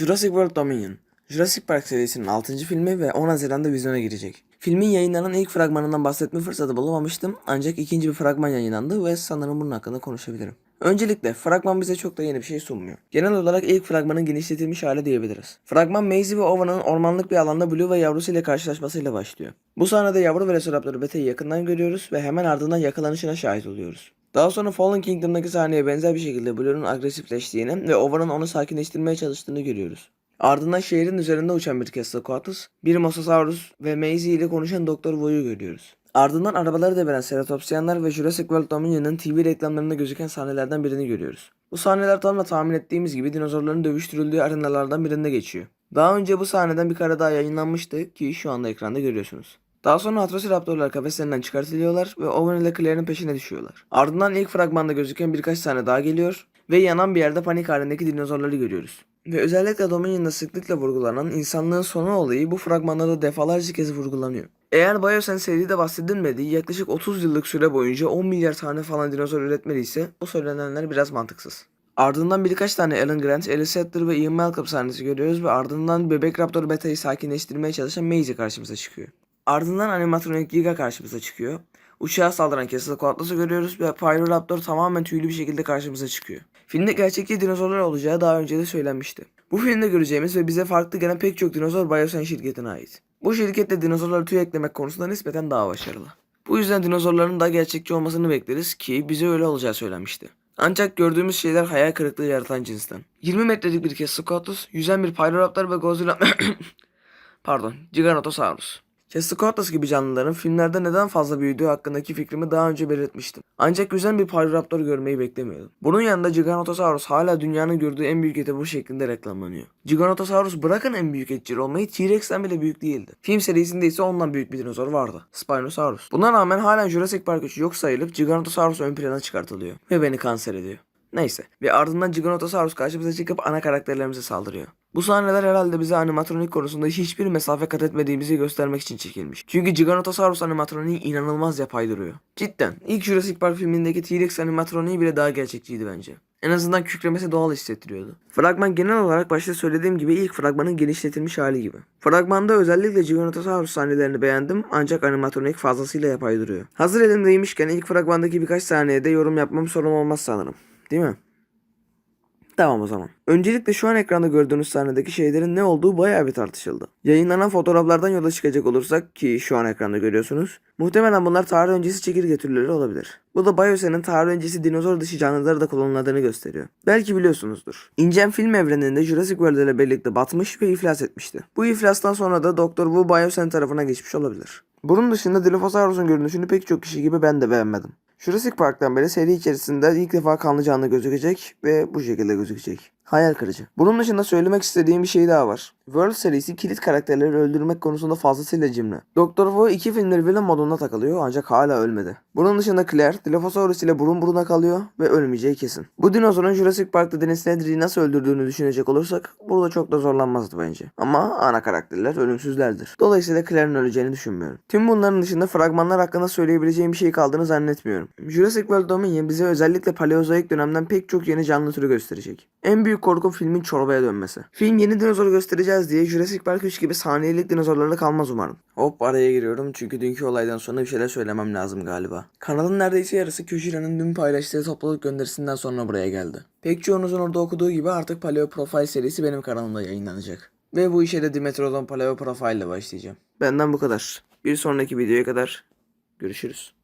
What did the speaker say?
Jurassic World Dominion Jurassic Park serisinin 6. filmi ve 10 Haziran'da vizyona girecek. Filmin yayınlanan ilk fragmanından bahsetme fırsatı bulamamıştım ancak ikinci bir fragman yayınlandı ve sanırım bunun hakkında konuşabilirim. Öncelikle fragman bize çok da yeni bir şey sunmuyor. Genel olarak ilk fragmanın genişletilmiş hali diyebiliriz. Fragman Maisie ve Ova'nın ormanlık bir alanda Blue ve yavrusuyla karşılaşmasıyla başlıyor. Bu sahnede yavru Velociraptor'u Beta'yı yakından görüyoruz ve hemen ardından yakalanışına şahit oluyoruz. Daha sonra Fallen Kingdom'daki sahneye benzer bir şekilde Blue'nun agresifleştiğini ve Ova'nın onu sakinleştirmeye çalıştığını görüyoruz. Ardından şehrin üzerinde uçan bir Quetzalcoatlus, bir Mosasaurus ve Maisie ile konuşan Doktor Wu'yu görüyoruz. Ardından arabaları deviren Ceratopsianlar ve Jurassic World Dominion'ın TV reklamlarında gözüken sahnelerden birini görüyoruz. Bu sahneler tam da tahmin ettiğimiz gibi dinozorların dövüştürüldüğü arenalardan birinde geçiyor. Daha önce bu sahneden bir kare daha yayınlanmıştı ki şu anda ekranda görüyorsunuz. Daha sonra Atrociraptorlar kafeslerinden çıkartılıyorlar ve Owen ile Claire'in peşine düşüyorlar. Ardından ilk fragmanda gözüken birkaç sahne daha geliyor ve yanan bir yerde panik halindeki dinozorları görüyoruz. Ve özellikle Dominion'da sıklıkla vurgulanan insanlığın sonu olayı bu fragmanda da defalarca kez vurgulanıyor. Eğer Biosен seride bahsedilmediği yaklaşık 30 yıllık süre boyunca 10 milyar tane falan dinozor üretmediyse bu söylenenler biraz mantıksız. Ardından birkaç tane Alan Grant, Alice Settler ve Ian Malcolm sahnesi görüyoruz ve ardından Bebek Raptor Beta'yı sakinleştirmeye çalışan Maisie karşımıza çıkıyor. Ardından animatronik Giga karşımıza çıkıyor. Uçağa saldıran Quetzalcoatlus'u görüyoruz ve Pyroraptor tamamen tüylü bir şekilde karşımıza çıkıyor. Filmde gerçekçi dinozorlar olacağı daha önce de söylenmişti. Bu filmde göreceğimiz ve bize farklı gelen pek çok dinozor Biosyn şirketine ait. Bu şirket de dinozorlara tüy eklemek konusunda nispeten daha başarılı. Bu yüzden dinozorların daha gerçekçi olmasını bekleriz ki bize öyle olacağı söylenmişti. Ancak gördüğümüz şeyler hayal kırıklığı yaratan cinsten. 20 metrelik bir Quetzalcoatlus, yüzen bir Pyroraptor ve Godzilla... Pardon, Giganotosaurus. Quetzalcoatlus gibi canlıların filmlerde neden fazla büyüdüğü hakkındaki fikrimi daha önce belirtmiştim. Ancak yüzen bir Pyroraptor görmeyi beklemiyordum. Bunun yanında Giganotosaurus hala dünyanın gördüğü en büyük eti bu şeklinde reklamlanıyor. Giganotosaurus bırakın en büyük etçil olmayı T-Rex'ten bile büyük değildi. Film serisinde ise ondan büyük bir dinozor vardı. Spinosaurus. Buna rağmen halen Jurassic Park 3 yok sayılıp Giganotosaurus ön plana çıkartılıyor. Ve beni kanser ediyor. Neyse. Ve ardından Giganotosaurus karşımıza çıkıp ana karakterlerimize saldırıyor. Bu sahneler herhalde bize animatronik konusunda hiçbir mesafe kat etmediğimizi göstermek için çekilmiş. Çünkü Giganotosaurus animatroniği inanılmaz yapay duruyor. Cidden. ilk Jurassic Park filmindeki T-Rex animatroniği bile daha gerçekçiydi bence. En azından kükremesi doğal hissettiriyordu. Fragman genel olarak başta söylediğim gibi ilk fragmanın genişletilmiş hali gibi. Fragmanda özellikle Giganotosaurus sahnelerini beğendim ancak animatronik fazlasıyla yapay duruyor. Hazır elimdeymişken ilk fragmandaki birkaç sahneye de yorum yapmam sorun olmaz sanırım. Değil mi? Tamam o zaman. Öncelikle şu an ekranda gördüğünüz sahnedeki şeylerin ne olduğu bayağı bir tartışıldı. Yayınlanan fotoğraflardan yola çıkacak olursak ki şu an ekranda görüyorsunuz. Muhtemelen bunlar tarih öncesi çekirge türleri olabilir. Bu da Biosen'in tarih öncesi dinozor dışı canlıları da kullanıldığını gösteriyor. Belki biliyorsunuzdur. İncem film evreninde Jurassic World ile birlikte batmış ve iflas etmişti. Bu iflastan sonra da Doktor Wu Biosen tarafına geçmiş olabilir. Bunun dışında Dilophosaurus'un görünüşünü pek çok kişi gibi ben de beğenmedim. Jurassic Park'tan beri seri içerisinde ilk defa kanlı canlı gözükecek ve bu şekilde gözükecek. Hayal kırıcı. Bunun dışında söylemek istediğim bir şey daha var. World serisi kilit karakterleri öldürmek konusunda fazlasıyla cimri. Doktor Who iki filmdir villain modunda takılıyor ancak hala ölmedi. Bunun dışında Claire, Dilophosaurus ile burun buruna kalıyor ve ölmeyeceği kesin. Bu dinozorun Jurassic Park'ta Dennis Nedry'i nasıl öldürdüğünü düşünecek olursak burada çok da zorlanmazdı bence. Ama ana karakterler ölümsüzlerdir. Dolayısıyla Claire'in öleceğini düşünmüyorum. Tüm bunların dışında fragmanlar hakkında söyleyebileceğim bir şey kaldığını zannetmiyorum. Jurassic World Dominion bize özellikle Paleozoik dönemden pek çok yeni canlı türü gösterecek. En büyük korkum filmin çorbaya dönmesi. Film yeni dinozoru göstereceğiz diye Jurassic Park 3 gibi saniyelik dinozorlarla kalmaz umarım. Hop araya giriyorum çünkü dünkü olaydan sonra bir şeyler söylemem lazım galiba. Kanalın neredeyse yarısı Kyoshira'nın dün paylaştığı topluluk gönderisinden sonra buraya geldi. Pek çoğunuzun orada okuduğu gibi artık Paleo Profile serisi benim kanalımda yayınlanacak. Ve bu işe de Dimetrodon Paleo Profile ile başlayacağım. Benden bu kadar. Bir sonraki videoya kadar görüşürüz.